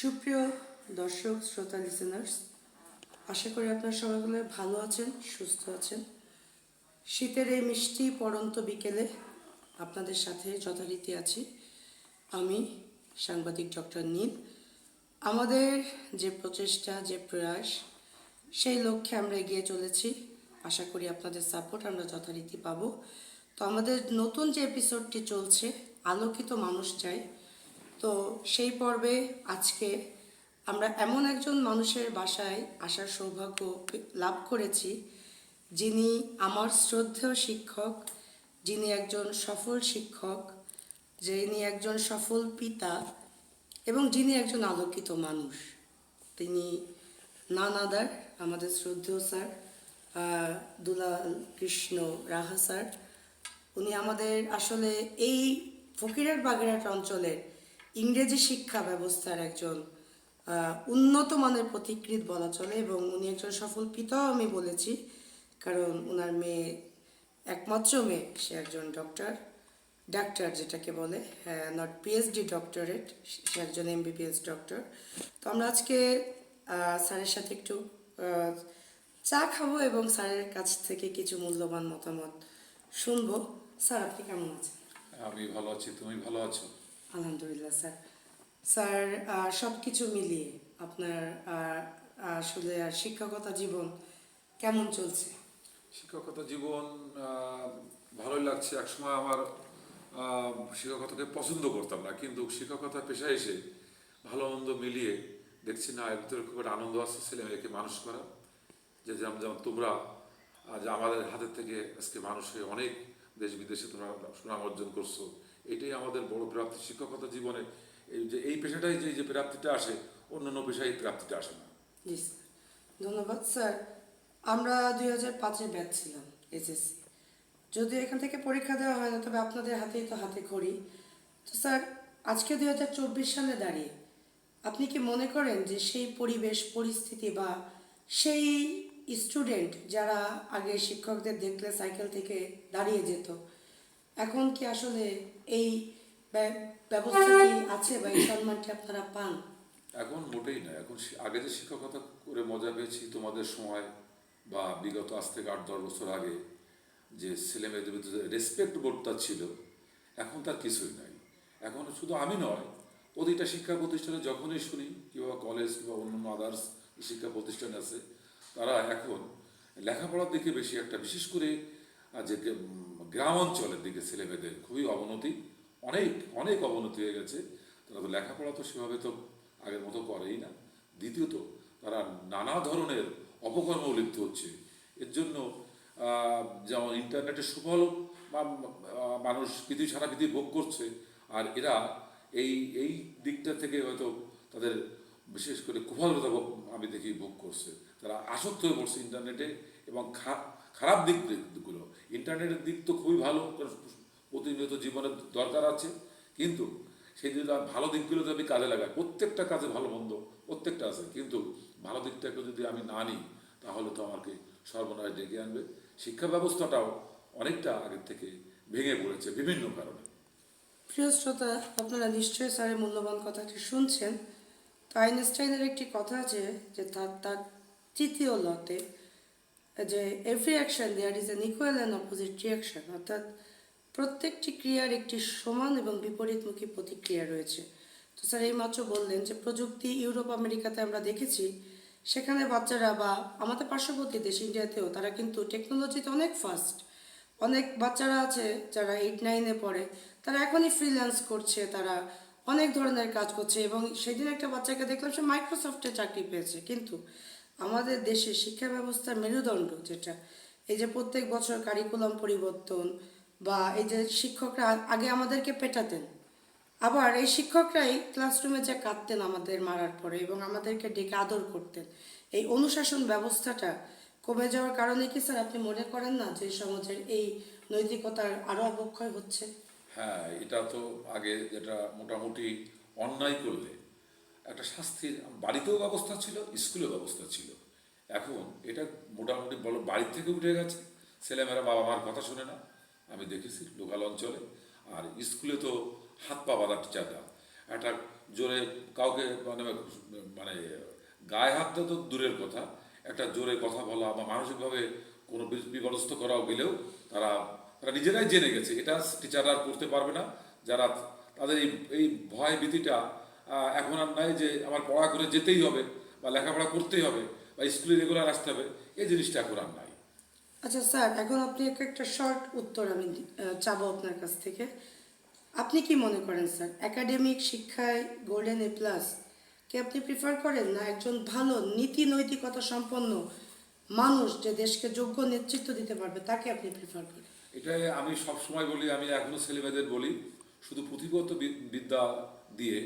সুপ্রিয় দর্শক, শ্রোতা লিসেনার্স আশা করি আপনার সবাইগুলো ভালো আছেন, সুস্থ আছেন। শীতের এই মিষ্টি পড়ন্ত বিকেলে আপনাদের সাথে যথারীতি আছি আমি, সাংবাদিক ডক্টর নীল। আমাদের যে প্রচেষ্টা, যে প্রয়াস, সেই লক্ষ্যে আমরা এগিয়ে চলেছি। আশা করি আপনাদের সাপোর্ট আমরা যথারীতি পাবো। তো আমাদের নতুন যে এপিসোডটি চলছে, আলোকিত মানুষ চাই। তো সেই পর্বে আজকে আমরা এমন একজন মানুষের বাসায় আসার সৌভাগ্য লাভ করেছি, যিনি আমার শ্রদ্ধেয় শিক্ষক, যিনি একজন সফল শিক্ষক, যিনি একজন সফল পিতা এবং যিনি একজন আলোকিত মানুষ। তিনি নানাদার আমাদের শ্রদ্ধেয় স্যার দুলাল কৃষ্ণ রাহা স্যার। উনি আমাদের আসলে এই ফকিরের বাগেরহাট অঞ্চলের ইংরেজি শিক্ষা ব্যবস্থার একজন উন্নত মানের প্রতিকৃত বলা চলে এবং উনি একজন সফল পিতাও আমি বলেছি, কারণ ওনার মেয়ে একমাত্র মেয়ে, সে একজন ডক্টর, ডাক্তার যেটাকে বলে হ্যাঁ নট পিএইচডি ডক্টরেট সে একজন এমবিবিএস ডক্টর তো আমরা আজকে স্যারের সাথে একটু চা খাব এবং স্যারের কাছ থেকে কিছু মূল্যবান মতামত শুনব। স্যার, আপনি কেমন আছেন? আমি ভালো আছি, তুমি ভালো আছো? আলহামদুলিল্লাহ, স্যার। স্যার সব কিছু মিলিয়ে আপনার আসলে শিক্ষকতা জীবন কেমন চলছে? শিক্ষকতা জীবন ভালোই লাগছে। একসময় আমার শিক্ষকতাকে পছন্দ করতাম না, কিন্তু শিক্ষকতা পেশায় এসে ভালো মন্দ মিলিয়ে দেখছি, না, এর ভিতরে খুব আনন্দ আসছে ছেলে মেয়েকে মানুষ করা। যে যেমন যেমন তোমরা, আজ আমাদের হাতের থেকে আজকে মানুষ হয়ে অনেক দেশ বিদেশে তোমরা সুনাম অর্জন করছ। এটাই আমাদের বড় প্রাপ্তি। শিক্ষকতা জীবনে এই যে, এই পেশাটাই যে যে প্রাপ্তিটা আসে, অন্যান্য পেশায় এই প্রাপ্তিটা আসে না। ধন্যবাদ স্যার আমরা দুই হাজার পাঁচে ব্যাচ ছিলাম এসএসসি যদিও এখান থেকে পরীক্ষা দেওয়া হয় না, তবে আপনাদের হাতেই তো হাতে করি তো স্যার আজকে দুই হাজার চব্বিশ সালে দাঁড়িয়ে আপনি কি মনে করেন যে সেই পরিবেশ, পরিস্থিতি বা সেই স্টুডেন্ট যারা আগে শিক্ষকদের দেখলে সাইকেল থেকে দাঁড়িয়ে যেত এখন কি আসলে এই ব্য- ব্যবস্থাটি আছে বা এই সম্মানটি আপনারা পান? এখন মোটেই না এখন আগে যে শিক্ষকতা করে মজা পেয়েছি তোমাদের সময় বা বিগত আজ থেকে আট, দশ বছর আগে যে ছেলে মেয়েদের ভিতরে রেসপেক্ট বোর্ডটা ছিল, এখন তার কিছুই নাই। এখন শুধু আমি নয়, প্রতিটা শিক্ষা প্রতিষ্ঠানে যখনই শুনি, কিংবা কলেজ কিংবা অন্যান্য আদার্স শিক্ষা প্রতিষ্ঠান আছে, তারা এখন লেখাপড়ার দিকে বেশি একটা, বিশেষ করে যে গ্রাম অঞ্চলের দিকে ছেলে মেয়েদের খুবই অবনতি, অনেক অনেক অবনতি হয়ে গেছে। তারা তো লেখাপড়া তো সেভাবে তো আগের মতো করেই না। দ্বিতীয়ত, তারা নানা ধরনের অপকর্ম লিপ্ত হচ্ছে। এর জন্য যেমন ইন্টারনেটের সুফল মানুষ পৃথিবী সারা পৃথিবী ভোগ করছে, আর এরা এই এই দিকটা থেকে হয়তো তাদের বিশেষ করে কুফলতা আমি দেখি ভোগ করছে। তারা আসক্ত হয়ে পড়ছে ইন্টারনেটে এবং খারাপ দিক দিকগুলো। ইন্টারনেটের দিক তো খুবই ভালো প্রতিনিয়ত জীবনের দরকার আছে। কিন্তু সেই যদি ভালো দিকগুলো যদি আমি কাজে লাগাই, প্রত্যেকটা কাজে ভালো, মন্দ প্রত্যেকটা আছে। কিন্তু ভালো দিকটাকে যদি আমি না নিই, তাহলে তো আমাকে সর্বনাশ ডেকে আনবে। শিক্ষা ব্যবস্থাটাও অনেকটা আগের থেকে ভেঙে পড়েছে বিভিন্ন কারণে। প্রিয় শ্রোতা, আপনারা নিশ্চয়ই স্যারের মূল্যবান কথাটি শুনছেন। তো আইনস্টাইনের একটি কথা আছে যে তার তার তৃতীয় লতে যে every action there is an equal and opposite reaction অর্থাৎ প্রত্যেকটি ক্রিয়ার একটি সমান এবং বিপরীতমুখী প্রতিক্রিয়া রয়েছে। তো স্যার, এই মাত্র বললেন যে প্রযুক্তি ইউরোপ, আমেরিকাতে আমরা দেখেছি, সেখানে বাচ্চারা বা আমাদের পার্শ্ববর্তী দেশ, ইন্ডিয়াতেও তারা কিন্তু টেকনোলজিতে অনেক ফাস্ট অনেক বাচ্চারা আছে যারা এইট নাইনে পড়ে, তারা এখনই ফ্রিল্যান্স করছে, তারা অনেক ধরনের কাজ করছে এবং সেদিন একটা বাচ্চাকে দেখলাম সে মাইক্রোসফটে চাকরি পেয়েছে। কিন্তু আমাদের দেশে শিক্ষা ব্যবস্থার মেরুদণ্ড যেটা, এই যে প্রত্যেক বছর কারিকুলাম পরিবর্তন বা এই যে শিক্ষকরা আগে আমাদেরকে পেটাতেন, আবার এই শিক্ষকরাই ক্লাসরুমে যে কাঁদতেন আমাদের মারার পরে এবং আমাদেরকে ডেকে আদর করতেন। এই অনুশাসন ব্যবস্থাটা কমে যাওয়ার কারণে কি স্যার আপনি মনে করেন না যে সমাজের এই নৈতিকতার আরও অবক্ষয় হচ্ছে? হ্যাঁ এটা তো আগে যেটা মোটামুটি অন্যায় করলে একটা শাস্তির বাড়িতেও ব্যবস্থা ছিল, স্কুলেও ব্যবস্থা ছিল। এখন এটা মোটামুটি বলো বাড়ির থেকে উঠে গেছে। ছেলেমেয়েরা বাবা মার কথা শোনে না। আমি দেখেছি লোকাল অঞ্চলে। আর স্কুলে তো হাত পা বাঁধা টিচাররা একটা জোরে কাউকে মানে মানে গায়ে হাত তো দূরের কথা। একটা জোরে কথা বলা বা মানসিকভাবে কোনো বি- করাও গেলেও তারা তারা নিজেরাই জেনে গেছে। এটা টিচাররা করতে পারবে না। যারা তাদের এই এই ভয় ভীতিটা এখন আর নাই যে আমার পড়া করে যেতেই হবে বা লেখাপড়া করতেই হবে বা স্কুলে রেগুলার আসতে হবে এই জিনিসটা এখন আর নাই। আচ্ছা স্যার এখন আপনি এক একটা শর্ট উত্তর আমি চাবো আপনার কাছ থেকে। আপনি কি মনে করেন স্যার একাডেমিক শিক্ষায় গোল্ডেন এ প্লাস কি আপনি প্রিফার করেন না একজন ভালো নীতি নৈতিকতা সম্পন্ন মানুষ যে দেশকে যোগ্য নেতৃত্ব দিতে পারবে তাকে আপনি প্রিফার করেন? এটাই আমি সব সময় বলি আমি এখনও ছেলেমেয়েদের বলি শুধু পুঁথিগত বিদ্যা দিয়ে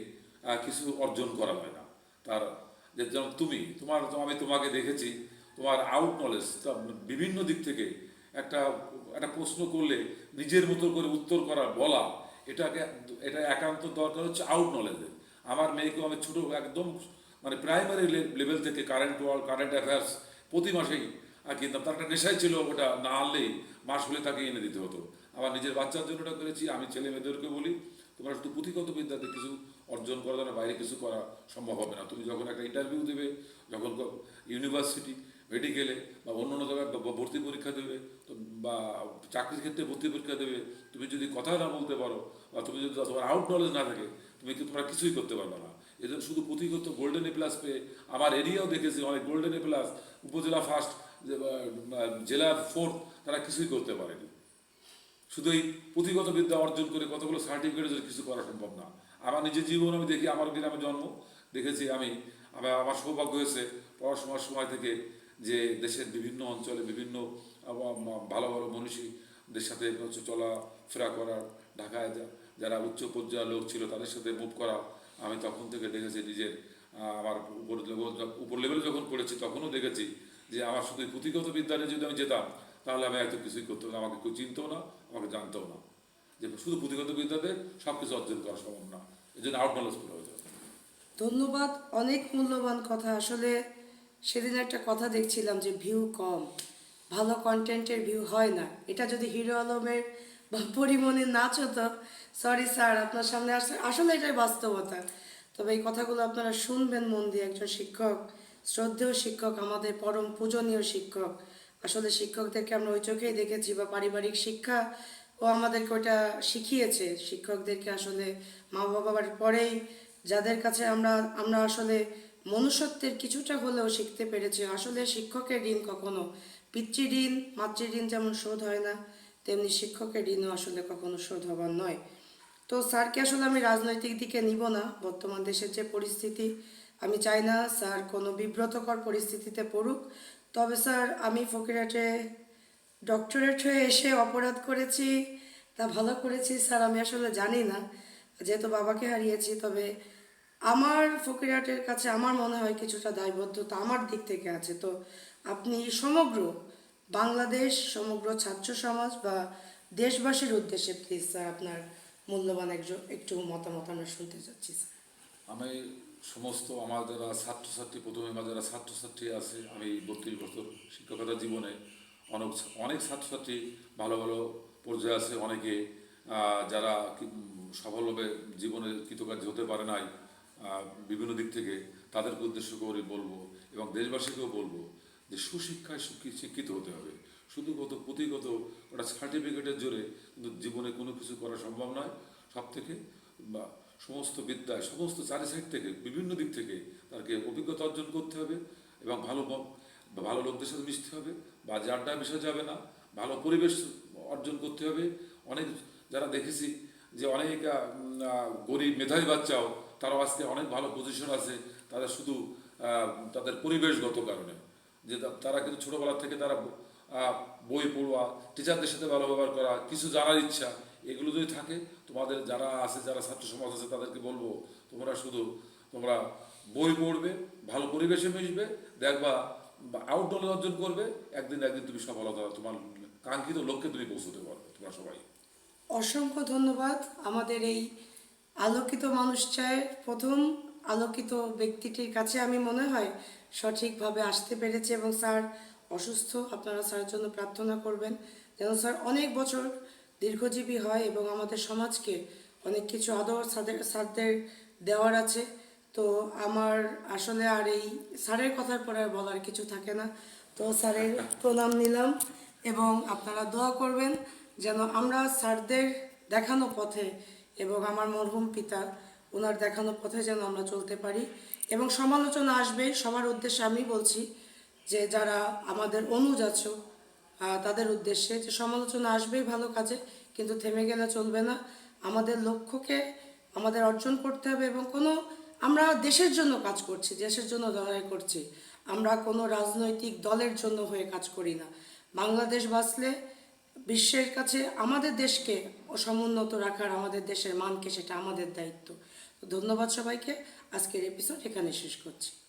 কিছু অর্জন করা হয় না। তার যে তুমি, তোমার আমি তোমাকে দেখেছি, তোমার আউট নলেজ বিভিন্ন দিক থেকে একটা একটা প্রশ্ন করলে, নিজের মতো করে উত্তর করা, বলা, এটাকে, এটা একান্ত দরকার হচ্ছে আউট নলেজের আমার মেয়েকেও আমি ছোটো, একদম মানে প্রাইমারি লেভেল থেকে কারেন্ট ওয়ার্ল্ড কারেন্ট অ্যাফেয়ার্স প্রতি মাসেই আর কিনতাম। তার একটা নেশাই ছিল ওটা না আনলেই মাস হলে তাকে এনে দিতে হতো। আমার নিজের বাচ্চার জন্য ওটা করেছি, আমি ছেলে মেয়েদেরকে বলি, তোমরা শুধু পুঁথিগত বিদ্যাতে কিছু অর্জন করা যেন বাইরে কিছু করা সম্ভব হবে না। তুমি যখন একটা ইন্টারভিউ দেবে, যখন ইউনিভার্সিটি মেডিকেলে বা অন্য অন্য জায়গায় ভর্তি পরীক্ষা দেবে বা চাকরির ক্ষেত্রে ভর্তি পরীক্ষা দেবে, তুমি যদি কথা না বলতে পারো বা তুমি যদি তোমার আউট নলেজ না থাকে, তুমি কি তোমরা কিছুই করতে পারবে না। এদের শুধু পুঁথিগত গোল্ডেন এ প্লাস পেয়ে আমার এরিয়াও দেখেছি, অনেক গোল্ডেন এ প্লাস উপজেলা ফার্স্ট জেলার ফোর্থ তারা কিছুই করতে পারেনি। শুধু এই পুঁথিগত বিদ্যা অর্জন করে কতগুলো সার্টিফিকেট কিছু করা সম্ভব না। আমার নিজের জীবন আমি দেখি, আমার গ্রামে জন্ম দেখেছি আমি। আমার আমার সৌভাগ্য হয়েছে পড়াশোনার সময় থেকে যে দেশের বিভিন্ন অঞ্চলে বিভিন্ন ভালো ভালো মনীষীদের সাথে হচ্ছে চলাফেরা করার ঢাকায় যারা উচ্চ পর্যায়ের লোক ছিল তাদের সাথে মুভ করা আমি তখন থেকে দেখেছি নিজের আমার উপর লেভেল উপর লেভেলে যখন পড়েছি তখনও দেখেছি যে আমার শুধু পুঁথিগত বিদ্যালয়ে যদি আমি যেতাম, তাহলে আমি এত কিছুই করতাম আমাকে কেউ চিনতেও না, আমাকে জানতেও না। যে শুধু পুঁথিগত বিদ্যাতে সব কিছু অর্জন করা সম্ভব না। এই জন্য আউট নলেজ করে ধন্যবাদ, অনেক মূল্যবান কথা। আসলে সেদিন একটা কথা দেখছিলাম যে ভিউ কম। ভালো কন্টেন্টের ভিউ হয় না। এটা যদি হিরো আলমের বা পরিমণির নাচ হতো সরি স্যার আপনার সামনে আসছে আসলে এটাই বাস্তবতা। তবে এই কথাগুলো আপনারা শুনবেন মন দিয়ে একজন শিক্ষক, শ্রদ্ধেয় শিক্ষক, আমাদের পরম পূজনীয় শিক্ষক। আসলে শিক্ষকদেরকে আমরা ওই চোখেই দেখেছি বা পারিবারিক শিক্ষা ও আমাদেরকে ওটা শিখিয়েছে। শিক্ষকদেরকে আসলে মা বাবার পরেই যাদের কাছে আমরা আমরা আসলে মনুষ্যত্বের কিছুটা হলেও শিখতে পেরেছি, আসলে শিক্ষকের ঋণ কখনো পিতৃ ঋণ, মাতৃ ঋণ যেমন শোধ হয় না, তেমনি শিক্ষকের ঋণও আসলে কখনো শোধ হবার নয়। তো স্যারকে আসলে আমি রাজনৈতিক দিকে নিব না, বর্তমান দেশের যে পরিস্থিতি, আমি চাই না স্যার কোনো বিব্রতকর পরিস্থিতিতে পড়ুক। তবে স্যার, আমি ফকিরহাটে ডক্টরেট হয়ে এসে অপরাধ করেছি, তা ভালো করেছি স্যার, আমি আসলে জানি না। যেহেতু বাবাকে হারিয়েছি, তবে আমার ফকিরহাটের কাছে আমার মনে হয় কিছুটা দায়বদ্ধতা আমার দিক থেকে আছে। তো আপনি সমগ্র বাংলাদেশ, সমগ্র ছাত্র সমাজ বা দেশবাসীর উদ্দেশ্যে প্লিজ স্যার, আপনার মূল্যবান একজন, একটু মতামত আমরা শুনতে চাচ্ছি স্যার। আমি সমস্ত আমার যারা ছাত্রছাত্রী, প্রথমে আমার যারা ছাত্রছাত্রী আছে, আমি বত্রিশ বছর শিক্ষকতা জীবনে অনেক অনেক ছাত্রছাত্রী ভালো ভালো পর্যায়ে আছে, অনেকে যারা সফলভাবে জীবনে কৃতকার্য হতে পারে নাই বিভিন্ন দিক থেকে, তাদেরকে উদ্দেশ্য করে বলব এবং দেশবাসীকেও বলব যে সুশিক্ষায় শিক্ষিত হতে হবে। শুধু কত পুঁথিগত ওটা সার্টিফিকেটের জোরে কিন্তু জীবনে কোনো কিছু করা সম্ভব নয়। সব থেকে, বা সমস্ত বিদ্যায়, সমস্ত চারি সাইড থেকে, বিভিন্ন দিক থেকে তাকে অভিজ্ঞতা অর্জন করতে হবে এবং ভালো ভালো লোকদের সাথে মিশতে হবে, বা আড্ডা মিশা যাবে না, ভালো পরিবেশ অর্জন করতে হবে। অনেক যারা দেখেছি যে অনেক গরিব মেধাবী বাচ্চাও তারাও আজকে অনেক ভালো পজিশন আছে, তারা শুধু তাদের পরিবেশগত কারণে। যে তারা কিন্তু ছোটবেলা থেকে তারা বই পড়ুয়া টিচারদের সাথে ভালো ব্যবহার করা, কিছু জানার ইচ্ছা, এগুলো যদি থাকে, তোমাদের যারা আছে, যারা ছাত্র সমাজ আছে, তাদেরকে বলব, তোমরা শুধু তোমরা বই পড়বে, ভালো পরিবেশে মিশবে, দেখবা আউট নলেজ অর্জন করবে, একদিন একদিন তুমি সফলতা তোমার কাঙ্ক্ষিত লক্ষ্যে তুমি পৌঁছতে পারবে তোমরা সবাই। অসংখ্য ধন্যবাদ। আমাদের এই আলোকিত মানুষ চায় প্রথম আলোকিত ব্যক্তিটির কাছে আমি মনে হয় সঠিকভাবে আসতে পেরেছি এবং স্যার অসুস্থ, আপনারা স্যারের জন্য প্রার্থনা করবেন। যেন স্যার অনেক বছর দীর্ঘজীবী হয় এবং আমাদের সমাজকে অনেক কিছু আদর স্যারদের দেওয়ার আছে। তো আমার আসলে আর এই স্যারের কথার পরে আর বলার কিছু থাকে না। তো স্যারের প্রণাম নিলাম এবং আপনারা দোয়া করবেন যেন আমরা স্যারদের দেখানো পথে এবং আমার মরহুম পিতা ওনার দেখানো পথে যেন আমরা চলতে পারি এবং সমালোচনা আসবে। সবার উদ্দেশ্যে আমি বলছি যে যারা আমাদের অনুজ তাদের উদ্দেশ্যে যে সমালোচনা আসবেই ভালো কাজে কিন্তু থেমে গেলে চলবে না। আমাদের লক্ষ্যকে আমাদের অর্জন করতে হবে এবং কোনো আমরা দেশের জন্য কাজ করছি, দেশের জন্য লড়াই করছি। আমরা কোনো রাজনৈতিক দলের জন্য হয়ে কাজ করি না। বাংলাদেশ বাঁচলে বিশ্বের কাছে আমাদের দেশকে সমুন্নত রাখার আমাদের দেশের মানকে সেটা আমাদের দায়িত্ব। ধন্যবাদ সবাইকে। আজকের এপিসোড এখানে শেষ করছি।